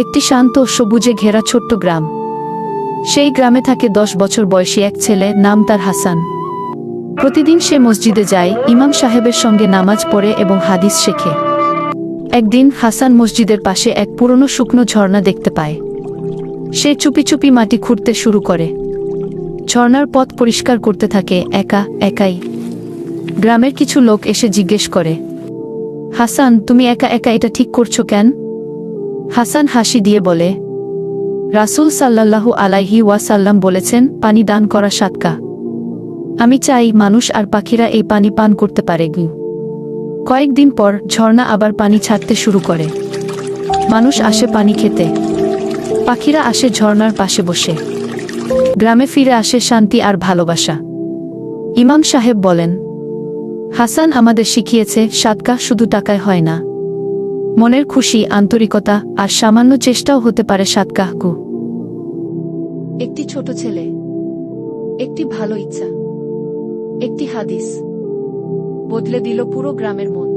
একটি শান্ত সবুজে ঘেরা ছোট্ট গ্রাম। সেই গ্রামে থাকে দশ বছর বয়সী এক ছেলে, নাম তার হাসান। প্রতিদিন সে মসজিদে যায়, ইমাম সাহেবের সঙ্গে নামাজ পড়ে এবং হাদিস শেখে। একদিন হাসান মসজিদের পাশে এক পুরনো শুকনো ঝর্ণা দেখতে পায়। সে চুপি চুপি মাটি খুঁড়তে শুরু করে। ঝর্ণার পথ পরিষ্কার করতে থাকে, একা, একাই। গ্রামের কিছু লোক এসে জিজ্ঞেস করে, হাসান, তুমি একা একা এটা ঠিক করছ কেন? হাসান হাসি দিয়ে বলে, রাসূল সাল্লাল্লাহু আলাইহি ওয়াসাল্লাম বলেছেন, পানি দান করা সাতকা। আমি চাই মানুষ আর পাখিরা এই পানি পান করতে পারে গু। কয়েকদিন পর ঝর্ণা আবার পানি ছাড়তে শুরু করে। মানুষ আসে পানি খেতে। পাখিরা আসে ঝর্ণার পাশে বসে। গ্রামে ফিরে আসে শান্তি আর ভালোবাসা। ইমাম সাহেব বলেন, হাসান আমাদের শিখিয়েছে, সাতকা শুধু টাকায় হয় না। মনের খুশি, আন্তরিকতা আর সামান্য চেষ্টাও হতে পারে সাতকাহকু একটি ছোট ছেলে, একটি ভালো ইচ্ছা, একটি হাদিস। বদলে দিল পুরো গ্রামের মন।